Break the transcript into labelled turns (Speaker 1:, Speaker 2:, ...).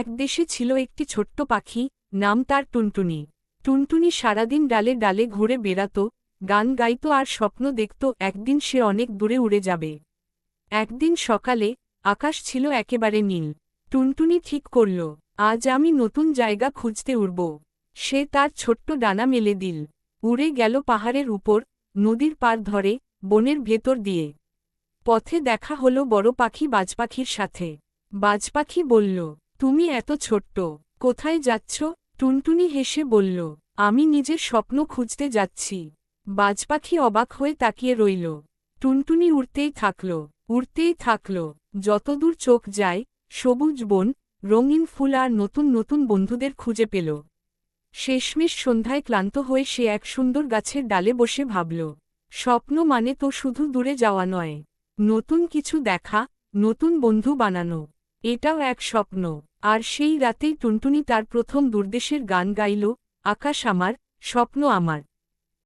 Speaker 1: এক দেশে ছিল একটি ছোট্ট পাখি, নাম তার টুনটুনি। টুনটুনি সারাদিন ডালে ডালে ঘুরে বেড়াত, গান গাইত আর স্বপ্ন দেখত, একদিন সে অনেক দূরে উড়ে যাবে। একদিন সকালে, আকাশ ছিল একেবারে নীল। টুনটুনি ঠিক করল, আজ আমি নতুন জায়গা খুঁজতে উড়ব। সে তার ছোট্ট ডানা মেলে দিল। উড়ে গেল পাহাড়ের উপর, নদীর পার ধরে, বনের ভেতর দিয়ে। পথে দেখা হলো বড় পাখি বাজপাখির সাথে। বাজপাখি বলল তুমি এত ছোট্ট। কোথায় যাচ্ছ? টুনটুনি হেসে বলল, আমি নিজের স্বপ্ন খুঁজতে যাচ্ছি। বাজপাখি অবাক হয়ে তাকিয়ে রইল। টুনটুনি উড়তেই থাকল উড়তেই থাকল। যতদূর চোখ যায়, সবুজ বন, রঙিন ফুল আর নতুন নতুন বন্ধুদের খুঁজে পেল। শেষমেশ সন্ধ্যায় ক্লান্ত হয়ে সে এক সুন্দর গাছের ডালে বসে ভাবল, স্বপ্ন মানে তো শুধু দূরে যাওয়া নয়। নতুন কিছু দেখা, নতুন বন্ধু বানানো, এটাও এক স্বপ্ন। আর সেই রাতেই টুনটুনি তার প্রথম দুর্দেশের গান গাইল আকাশ আমার স্বপ্ন আমার।